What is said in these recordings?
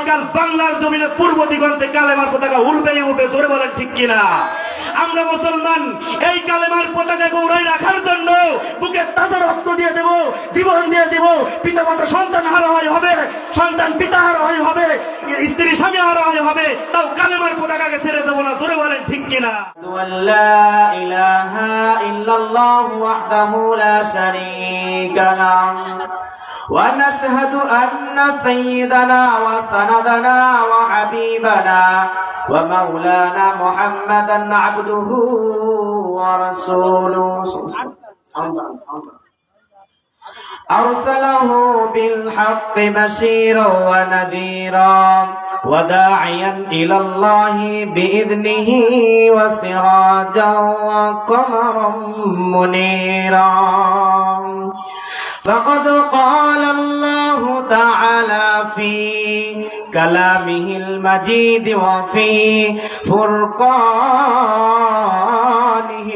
আগামীকাল বাংলার জমিনে পূর্ব দিগন্তে কালেমার পতাকা উড়বে উঠবে জোরে বলেন ঠিক কিনা? আমরা মুসলমান, এই কালেমার পতাকা গৌরাই রাখার জন্য বুকে তাদের রক্ত দিয়ে দেব, জীবন দিয়ে দেব পিতা মাতা সন্তান হারাহারি হবে, সন্তান পিতা হারাহারি হবে, স্ত্রী স্বামী হারাহারি হবে, তাও কালেমার পতাকাকে ছেড়ে দেবো না, জোরে বলেন ঠিক কিনা? ইলাহা ইল্লাল্লাহু ওয়াহদাহু লা শারীকা লাহু ونشهد أن سيدنا وسندنا وحبيبنا ومولانا محمدا عبده ورسوله. أرسله بالحق بشيرا ونذيرا وداعيا إلى الله بإذنه وسراجا وقمرا منيرا. فقد قال الله تعالى في كلامه المجيد وفي فرقانه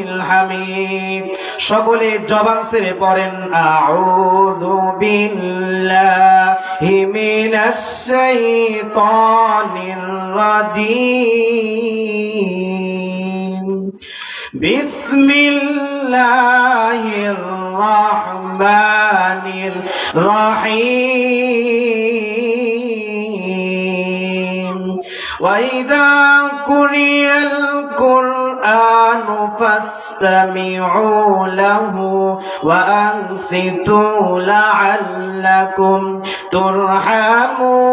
الحميد সকলে জবান ছেড়ে পড়েন আউযু বিল্লাহি মিনাশ শাইতানির রাজিম بسم الله الرحمن الرحيم. وإذا قرئ القرآن فاستمعوا له وأنصتوا لعلكم ترحمون.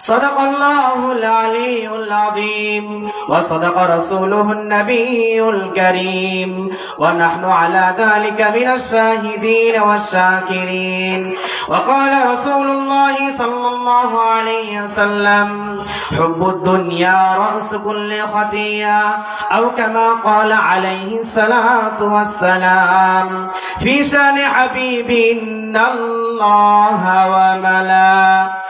صدق الله العلي العظيم. وصدق رسوله النبي الكريم. ونحن على ذلك من الشاهدين والشاكرين. وقال رسول الله صلى الله عليه وسلم حب الدنيا رأس كل خطيئة. أو كما قال عليه الصلاة والسلام في شان حبيب إن الله وملائكته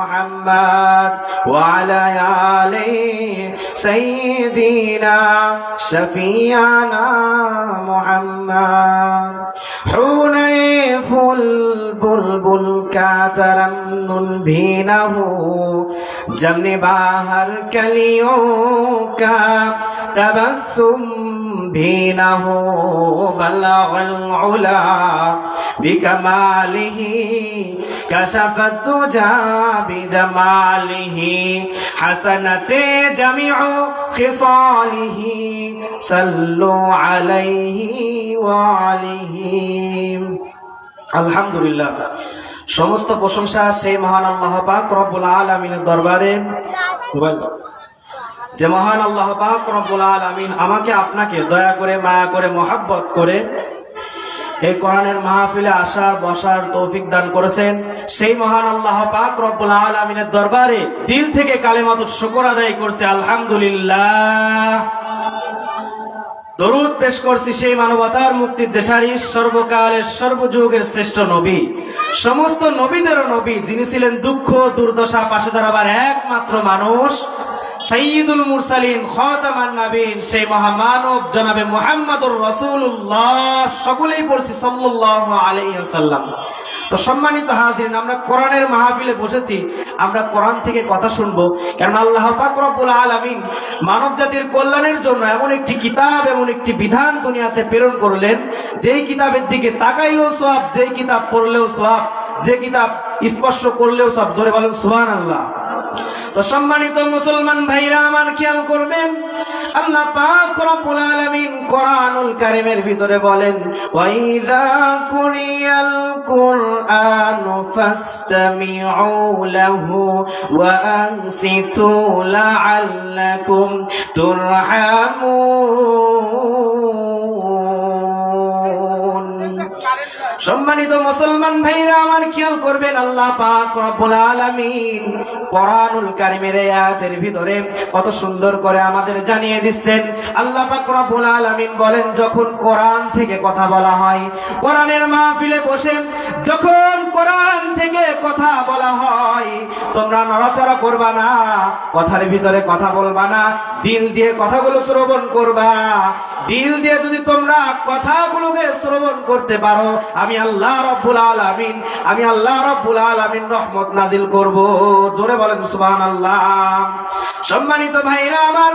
محمد وعلى آل سيدنا شفيعنا محمد. حنيف البلبل كاترم بينه جمن باهر كليوں کا تبسم بينه بلغ العلا بكماله كشف الدجى بجماله حسنت جميع خصاله صلوا عليه وعليهم আলহামদুলিল্লাহ। সমস্ত প্রশংসা সেই মহান আল্লাহ পাক রব্বুল আলামিনের দরবারে। যে মহান আল্লাহ পাক রব্বুল আলামিন আমাকে আপনাকে দয়া করে, মায়া করে, মোহাব্বত করে এই কোরআনের মাহফিলে আসার, বসার তৌফিক দান করেছেন। সেই মহান আল্লাহ পাক রব্বুল আলামিনের দরবারে দিল থেকে কালেমাত শুকর আদায় করছে। আলহামদুলিল্লাহ। দরুদ পেশ করছি সেই মানবতার মুক্তির দেশারি সর্বকালের সর্বযুগের শ্রেষ্ঠ নবী। সমস্ত নবীদেরও নবী, যিনি ছিলেন দুঃখ, দুর্দশা, পাশে দাঁড়াবার একমাত্র মানুষ, সাইয়্যিদুল মুরসালিন, খাতামান নাবিন সেই মহামানব জনাবে মুহাম্মদুর রাসূলুল্লাহ, সকলেই পড়ছি সাল্লাল্লাহু আলাইহি ওয়াসাল্লাম। তো সম্মানিত হাজির আমরা কোরআনের মাহফিলে বসেছি। আমরা কোরআন থেকে কথা শুনব। কারণ আল্লাহ পাকরবুল আলমিন মানব জাতির কল্যাণের জন্য এমন একটি কিতাব, এমন একটি বিধান দুনিয়াতে প্রেরণ করলেন। যেই কিতাবের দিকে তাকাইলেও সোয়াব যেই কিতাব পড়লেও সোহাব যে কিতাব স্পর্শ করলেও সব জোরে বলেন সুবহানাল্লাহ। তো সম্মানিত মুসলমান ভাইরা, আমার খেয়াল করবেন, আল্লাহ পাক রব্বুল আলামিন কোরআনুল কারীমের ভিতরে বলেন ওয়াইদা কুরিয়াল কুরআনু ফাসতামিউ লাহু ওয়া আনসিতু লাআল্লাকুম তুরহামুন। সম্মানিত মুসলমান ভাইরা, আমার খেয়াল করবেন আল্লাহ পাক রব্বুল আলামিন কোরআনুল কারিমের আয়াতের ভিতরে কত সুন্দর করে আমাদের জানিয়ে দিচ্ছেন। আল্লাহ পাক রব্বুল আলামিন বলেন, যখন কোরআন থেকে কথা বলা হয়, কোরআনের মাহফিলে বসে যখন কোরআন থেকে কথা বলা হয়, তোমরা নড়াচড়া করবা না, কথার ভিতরে কথা বলবা না, দিল দিয়ে কথাগুলো শ্রবণ করবা। দিল দিয়ে যদি তোমরা কথাগুলোকে শ্রবণ করতে পারো, আমি আল্লাহ রব্বুল আলামিন, আমি আল্লাহ রব্বুল আলামিন রহমত নাজিল করব। জোরে বলেন সুবহানাল্লাহ। সম্মানিত ভাইরা আমার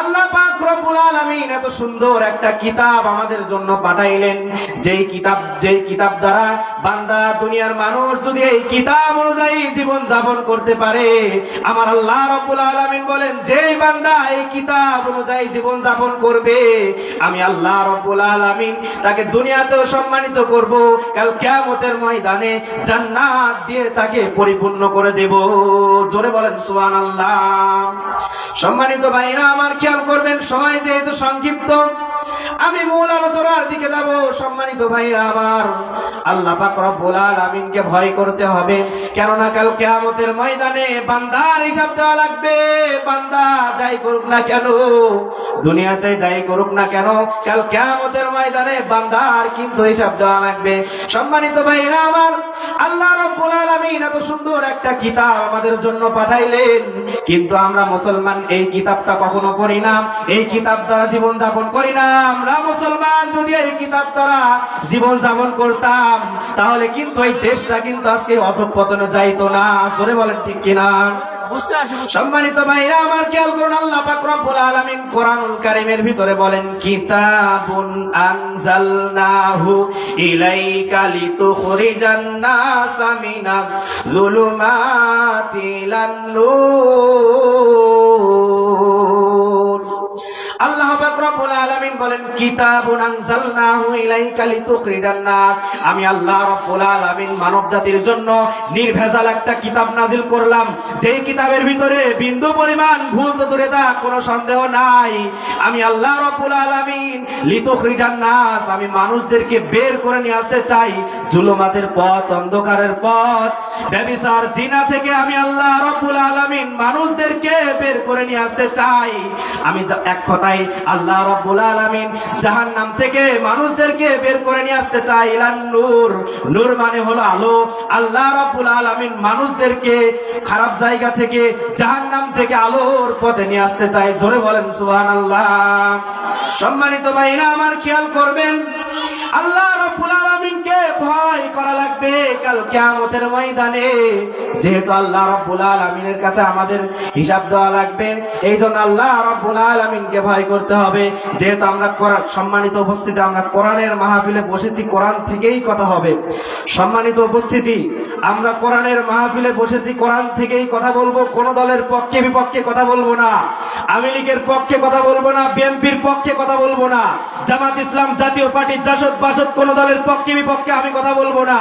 আল্লাহ পাক রব্বুল আলামিন এত সুন্দর একটা কিতাব আমাদের জন্য পাঠাইলেন। যেই কিতাব যেই কিতাব দ্বারা বান্দা, দুনিয়ার মানুষ যদি এই কিতাব অনুযায়ী জীবন যাপন করতে পারে, আমার আল্লাহ রব্বুল আলামিন বলেন যেই বান্দা এই কিতাব অনুযায়ী জীবন যাপন করবে, আমি আল্লাহ রব্বুল আলামিন তাকে দুনিয়াতেও সম্মানিত করব, কাল কিয়ামতের ময়দানে জান্নাত দিয়ে তাকে পরিপূর্ণ করে দেব। জোরে বলেন, সুবহানাল্লাহ। সম্মানিত ভাইরা, আমার খেয়াল করবেন সময় যেহেতু সংক্ষিপ্ত আমি মূল আলোচনার দিকে যাব। সম্মানিত ভাইরা আমার, আল্লাহ পাক রব্বুল আলামিনকে ভয় করতে হবে। কেননা কাল কিয়ামতের ময়দানে বান্দার হিসাব দেওয়া লাগবে। বান্দা যাই করুক না কেন, দুনিয়াতে যাই করুক না কেন, কাল কিয়ামতের ময়দানে বান্দার কিন্তু হিসাব দেওয়া লাগবে। সম্মানিত ভাইরা আমার, আল্লাহ রব্বুল আলামিন এত সুন্দর একটা কিতাব আমাদের জন্য পাঠাইলেন। কিন্তু আমরা মুসলমান এই কিতাবটা কখনো পড়ি না। এই কিতাব দ্বারা জীবন যাপন করি না। আমরা মুসলমান যদি এই কিতাব দ্বারা জীবন যাপন করতাম তাহলে কিন্তু এই দেশটা কিন্তু আজকে অধঃপতনে যাইতো না। সরে বলেন ঠিক কিনা? সম্মানিত ভাইরা আমার খেয়াল করুন আল্লাহ পাক রব্বুল আলামিন কোরআনুল কারীমের ভিতরে বলেন কিতাবুন আনজালনাহু ইলাইকা লিতুখরিজান নাসা মিনাজ যুলুমাতি ইলান নূর বলেন নাস। আমি আল্লাহ রব্বুল আলামিন মানব জাতির জন্য নির্ভেজাল একটা কিতাব নাজিল করলাম। যেই কিতাবের ভিতরে বিন্দু পরিমাণ ভুল তো দূরে থাক, কোনো সন্দেহ নাই। আমি আল্লাহ রব্বুল আলামিন লিতুখরিজান নাস, আমি মানুষদেরকে বের করে নিয়ে আসতে চাই। জুলুমাতের পথ, অন্ধকারের পথ। ব্যভিচার জিনা থেকে আমি আল্লাহ রব্বুল আলামিন মানুষদেরকে বের করে নিয়ে আসতে চাই। আমি এক কথায় আল্লাহ রব্বুল আলামিন জাহান্নাম থেকে মানুষদেরকে বের করে নিয়ে আসতে চাই ইলান নূর। নূর মানে হলো আলো। আল্লাহ রব্বুল আলামিন মানুষদেরকে খারাপ জায়গা থেকে, জাহান্নাম থেকে আলোর পথে নিয়ে আসতে চাই জোরে বলেন, সুবহানাল্লাহ। সম্মানিত ভাইরা, আমার খেয়াল করবেন, আল্লাহ রব্বুল আলামিনকে ভয় করা লাগবে কাল কিয়ামতের ময়দানে। যেহেতু আল্লাহ রব্বুল আলামিনের কাছে আমাদের হিসাব দেওয়া লাগবে এই জন্য আল্লাহ রব্বুল আলামিনকে ভয় করতে হবে। যেহেতু আমরা কোরআন সম্মানিত উপস্থিতি, আমরা কোরআনের মাহফিলে বসেছি, কোরআন থেকেই কথা হবে। সম্মানিত উপস্থিতি, আমরা কোরআনের মাহফিলে বসেছি, কোরআন থেকেই কথা বলব, কোন দলের পক্ষে বিপক্ষে কথা বলব না। আওয়ামী লীগের পক্ষে কথা বলব না, বিএনপির পক্ষে কথা বলব না, জামাত ইসলাম, জাতীয় পার্টি, জাসদ বাসদ, কোন দলের পক্ষে বিপক্ষে আমি কথা বলব না।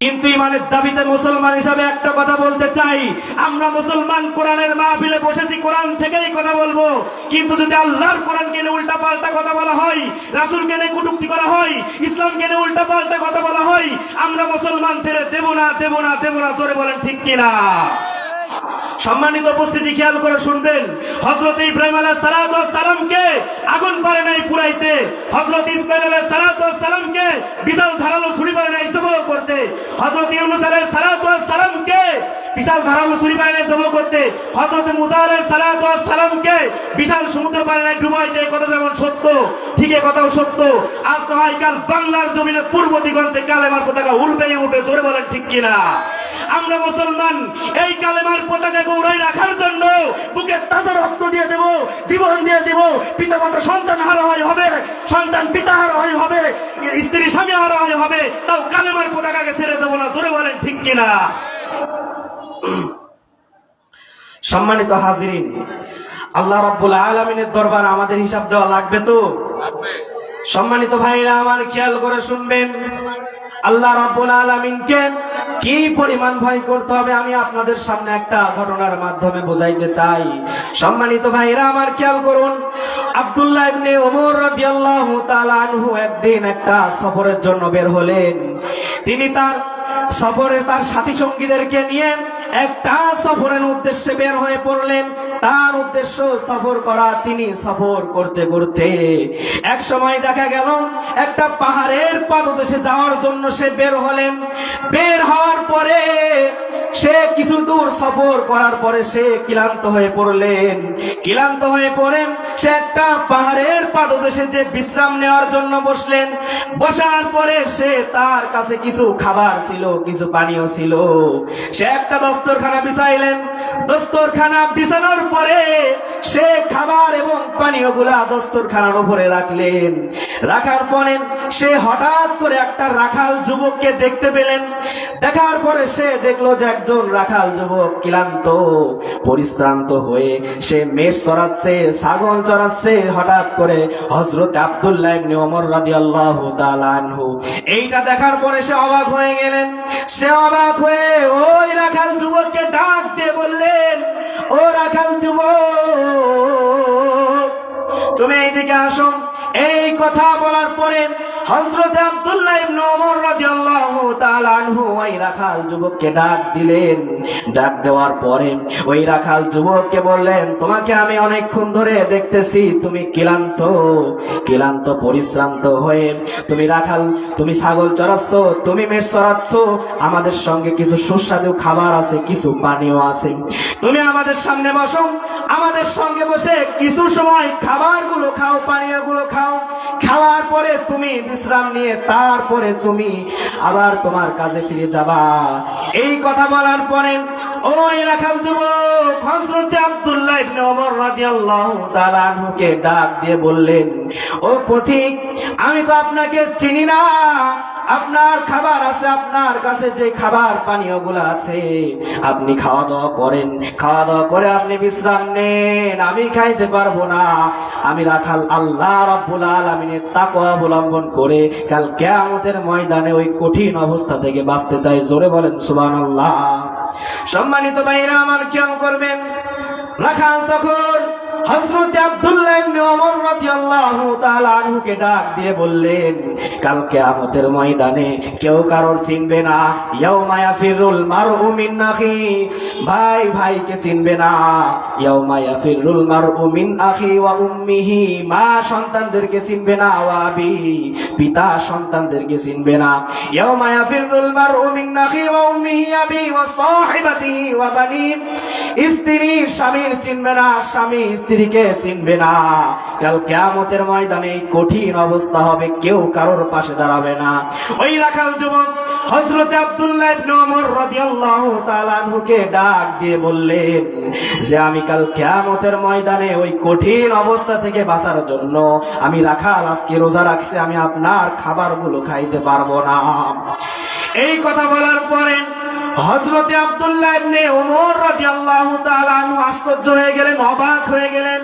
কিন্তু ইমানের দাবিতে মুসলমান হিসাবে একটা কথা বলতে চাই, আমরা মুসলমান কোরআনের মাহফিলে বসেছি, কোরআন থেকেই কথা বলব। কিন্তু যদি আল্লাহর কোরআনকে উল্টা পাল্টা কথা বলা হয় রাসুলকে নিয়ে কটুক্তি করা হয় ইসলামকে নিয়ে উল্টা পাল্টা কথা বলা হয়, আমরা মুসলমান ছেড়ে দেব না দেব না দেব না, জোরে বলেন ঠিক কিনা? সম্মানিত উপস্থিতি খেয়াল করে শুনবেন হজরত ইব্রাহিম আলাহ সালামকে আগুন পারে নাই পুরাইতে হজরত ইসমাইল আলাহ সালামকে বিশাল ধারালো ছুরি পারে নাই তবু করতে হজরত ইউনুস আলাহ সালামকে বিশাল ধারালো ছুরি পারে তবু করতে হজরত আলাহ সালামকে বিশাল সমুদ্র পারে ডুবাইতে কথা যেমন সত্য, ঠিক কথাও সত্য। আজ হয় কাল বাংলার জমিনে পূর্ব দিগন্তে কালেমার পতাকা উঠবেই উঠবে জোরে বলেন ঠিক কিনা? আমরা মুসলমান, এই কালেমার পতাকা উড়াই রাখার জন্য বুকে তাজা রক্ত দিয়ে দেব, জীবন দিয়ে দেব। পিতা মাতা সন্তান হয় হবে, সন্তান পিতা হারা হয় হবে, স্ত্রী স্বামী হারা হয় হবে, তাও কালেমার পতাকাকে ছেড়ে দেবো না, জোরে বলেন ঠিক কিনা? সম্মানিত হাজিরিন আল্লাহ রাব্বুল আলামিনের দরবার আমাদের হিসাব দেওয়া লাগবে তো? সম্মানিত ভাইরা আমার খেয়াল করে শুনবেন। আল্লাহ রাব্বুল আলামিনকে কি পরিমাণ ভয় করতে হবে আমি আপনাদের সামনে একটা ঘটনার মাধ্যমে বোঝাইতে চাই। সম্মানিত ভাইরা আমার খেয়াল করুন আব্দুল্লাহ ইবনে ওমর রাদিয়াল্লাহু তাআলা আনহু একদিন একটা সফরের জন্য বের হলেন। তিনি তার সফরে তার সাথী সঙ্গীদেরকে নিয়ে একটা সফরের উদ্দেশ্যে বের হয়ে পড়লেন। তার উদ্দেশ্য সফর করা, তিনি সফর করতে করতে। এক সময় দেখা গেল, একটা পাহাড়ের পাদদেশে যাওয়ার জন্য সে বের হলেন। বের হওয়ার পরে সে কিছু দূর সফর করার পরে সে ক্লান্ত হয়ে পড়লেন। ক্লান্ত হয়ে পড়ে, সে একটা পাহাড়ের পাদদেশে যে বিশ্রাম নেওয়ার জন্য বসলেন। বসার পরে সে তার কাছে কিছু খাবার ছিল, কিছু পানীয় ছিল। সে একটা দস্তরখানা বিছাইলেন। দস্তরখানা বিছানোর পরে সে খাবার এবং পানীয়গুলা দস্তরখানার উপরে রাখলেন। রাখার পরে সে হঠাৎ করে একটা রাখাল যুবককে দেখতে পেলেন। দেখার পরে সে দেখল যে একজন রাখাল যুবক ক্লান্ত, পরিশ্রান্ত হয়ে সে মেষ চড়াচ্ছে, ছাগল চড়াচ্ছে, হঠাৎ করে হজরত আব্দুল্লাহ ইবনে ওমর রাদিয়াল্লাহু তাআলা আনহু। এইটা দেখার পরে সে অবাক হয়ে গেলেন। সে অবাক হয়ে ওই রাখাল যুবককে ডাক দিয়ে বললেন, ও রাখাল যুবক, তুমি এইদিকে আসো। এই কথা বলার পরে হজরত আব্দুল্লাহ ইবনে ওমর রাদিয়াল্লাহু তাআলা আনহু ওই রাখাল যুবককে ডাক দিলেন। ডাক দেওয়ার পরে ওই রাখাল যুবককে বললেন, তোমাকে আমি অনেকক্ষণ ধরে দেখতেছি, তুমি ক্লান্ত। ক্লান্ত, পরিশ্রান্ত হয়ে তুমি রাখাল, তুমি ছাগল চড়াচ্ছ, তুমি মেষ চড়াচ্ছ। আমাদের সঙ্গে কিছু সুস্বাদু খাবার আছে, কিছু পানীয় আছে। তুমি আমাদের সামনে বসো। আমাদের সঙ্গে বসে কিছু সময় খাবারগুলো খাও, পানীয়গুলো খাও। খাওয়ার পরে তুমি বিশ্রাম নিয়ে তারপরে তুমি আবার তোমার কাজে ফিরে যাবা। এই কথা বলার পরে আব্দুল্লাহ ডাক দিয়ে বললেন, ও আমি তো আপনাকে চিনি না। আপনার খাবার আছে, আপনার কাছে যে খাবার পানীয়গুলো আছে, আপনি খাওয়া দাওয়া করেন। খাওয়া দাওয়া করে আপনি বিশ্রাম নেন। আমি খাইতে পারব না। আমি রাখাল আল্লাহ রাব্বুল আলামিনের তাকওয়া অবলম্বন করে কাল কিয়ামতের ময়দানে ওই কঠিন অবস্থা থেকে বাঁচতে চাই। জোরে বলেন, সুবহানাল্লাহ। সম্মানিত ভাইরা আমার খেয়াল করবেন। রাখাল তখন হযরত আব্দুল্লাহ ওমর রাদিয়াল্লাহু তাআলা ডাক দিয়ে বললেন, কাল কিয়ামতের ময়দানে কেউ কারোর চিনবে না। ইয়াউমা ইয়াফিরুল মারউ মিন আখি। ভাই, ভাইকে চিনবে না। ইয়াউমা ইয়াফিরুল মারউ মিন আখি ওয়া উম্মিহি। মা সন্তানদেরকে চিনবে না, ওয়া আবি। পিতা সন্তানদেরকে চিনবে না। ইয়াউমা ইয়াফিরুল মারউ মিন আখি ওয়া উম্মিহি, আবি ওয়া সাহিবাতিহি ওয়া বানি স্ত্রী স্বামীর চিনবে না, স্বামী স্ত্রীকে চিনবে না। কাল কেয়ামতের ময়দানে কঠিন অবস্থা হবে, কেউ কারোর পাশে দাঁড়াবে না। ওই রাখাল যুবক ডাক দিয়ে বললেন যে, আমি কাল কিয়ামতের ময়দানে ওই কঠিন অবস্থা থেকে বাঁচার জন্য আমি রাখাল আজকে রোজা রাখছি, আমি আপনার খাবারগুলো খাইতে পারব না। এই কথা বলার পরে হজরতে আবদুল্লাহ ইবনে ওমর রাদিয়াল্লাহু তাআলা আনহু আশ্চর্য হয়ে গেলেন, অবাক হয়ে গেলেন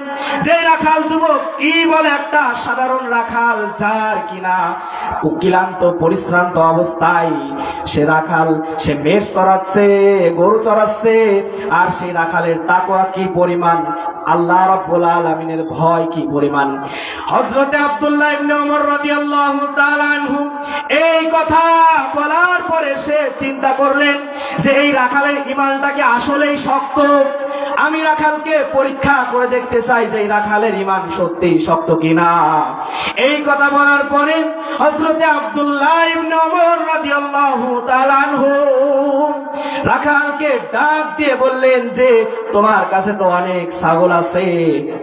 যে রাখাল যুবক কি বলে একটা সাধারণ রাখাল যার কিনা ক্লান্ত, পরিশ্রান্ত অবস্থায় সে রাখাল, সে মেষ চড়াচ্ছে, গরু চড়াচ্ছে, আর সেই রাখালের তাকোয়া কি পরিমাণ? আল্লাহ রাব্বুল আলামিনের ভয় কি পরিমাণ? হযরতে আব্দুল্লাহ ইবনে ওমর রাদিয়াল্লাহু তাআলা আনহু এই কথা বলার পরে সে চিন্তা করলেন যে এই রাখালের ইমানটাকে আসলেই শক্ত? আমি রাখালকে পরীক্ষা করে দেখতে চাই যে রাখালের ইমান সত্যি শক্ত কিনা। এই কথা বলার পরে হযরতে আব্দুল্লাহ রাখালকে ডাক দিয়ে বললেন যে, তোমার কাছে তো অনেক ছাগল আছে,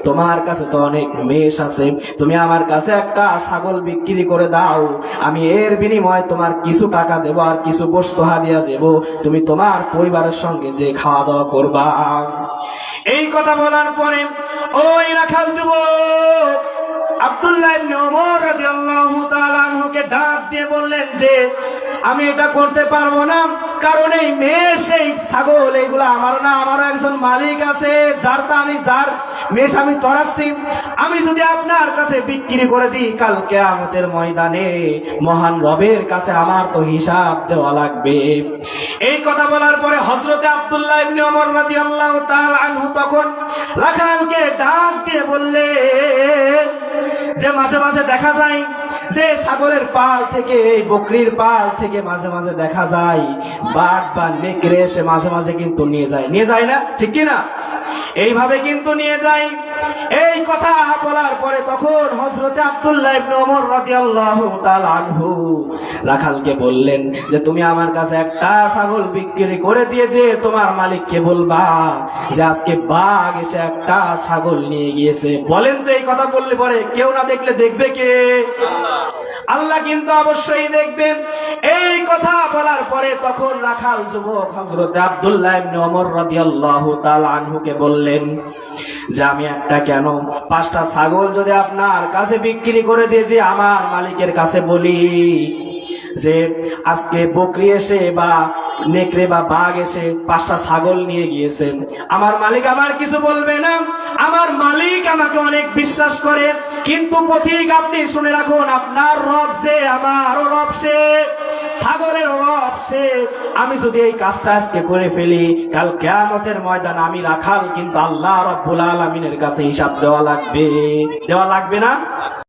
তোমার কাছে তো অনেক মেষ আছে, তুমি আমার কাছে একটা ছাগল বিক্রি করে দাও, আমি এর বিনিময়ে তোমার কিছু টাকা দেব আর কিছু গোস্ত হাদিয়া দেব, তুমি তোমার পরিবারের সঙ্গে যে খাওয়া দাওয়া করবা। এই কথা বলার পরে ওই রাখাল যুবক, আব্দুল্লাহ ডাক দিয়ে বললেন যে, আমি এটা করতে পারব না। কারণ এই মেষ এই ছাগল, এইগুলো আমার না, আমারও একজন মালিক আছে, যার তা আমি, যার মেষ আমি চড়াচ্ছি আমি যদি আপনার কাছে বিক্রি করে দিই কালকে আমাদের ময়দানে মহান রবের কাছে আমার তো হিসাব দেওয়া লাগবে। এই কথা বলার পরে হজরতে আব্দুল্লাহ ইবনে ওমর রাদিয়াল্লাহু তাআলা আনহু তখন রাখালকে ডাক দিয়ে বললে যে, মাঝে মাঝে দেখা যায় যে ছাগলের পাল থেকে, এই বকরির পাল থেকে মাঝে মাঝে দেখা যায়, বাঘ বা নেকড়ে এসে মাঝে মাঝে কিন্তু নিয়ে যায়। নিয়ে যায় না? ঠিক কি না এইভাবে কিন্তু নিয়ে যায় এই কথা বলার পরে তখন হজরতে আব্দুল্লাহ ইবনে ওমর রাদিয়াল্লাহু রাখালকে বললেন যে, তুমি আমার কাছে একটা ছাগল বিক্রি করে দিয়ে যে তোমার মালিককে বলবা যে, আজকে বাঘ এসে একটা ছাগল নিয়ে গিয়েছে। বলেন তো এই কথা বললে পরে কেউ না দেখলে দেখবে কে? আল্লাহ কিন্তু অবশ্যই দেখবেন। এই কথা বলার পরে তখন রাখাল যুবক হজরত আব্দুল্লাহ ইবনে ওমর রাদিয়াল্লাহু তাআলা আনহুকে বললেন, যে আমি একটা কেন? পাঁচটা ছাগল যদি আপনার কাছে বিক্রি করে দিয়ে যে আমার মালিকের কাছে বলি। যে আজকে বকরি এসে বা নেকড়ে বা বাঘ এসে পাঁচটা ছাগল নিয়ে গিয়েছে। আমার মালিক আমার কিছু বলবে না? আমার মালিক আমাকে অনেক বিশ্বাস করে, কিন্তু পথিক আপনি শুনে রাখুন, আপনার রব যে, আমারও রব সে ছাগলের রব সে। আমি যদি এই কাজটা আজকে করে ফেলি, কাল কেয়ামতের ময়দান আমি রাখাল, কিন্তু আল্লাহ রব্বুল আলমিনের কাছে হিসাব দেওয়া লাগবে। দেওয়া লাগবে না?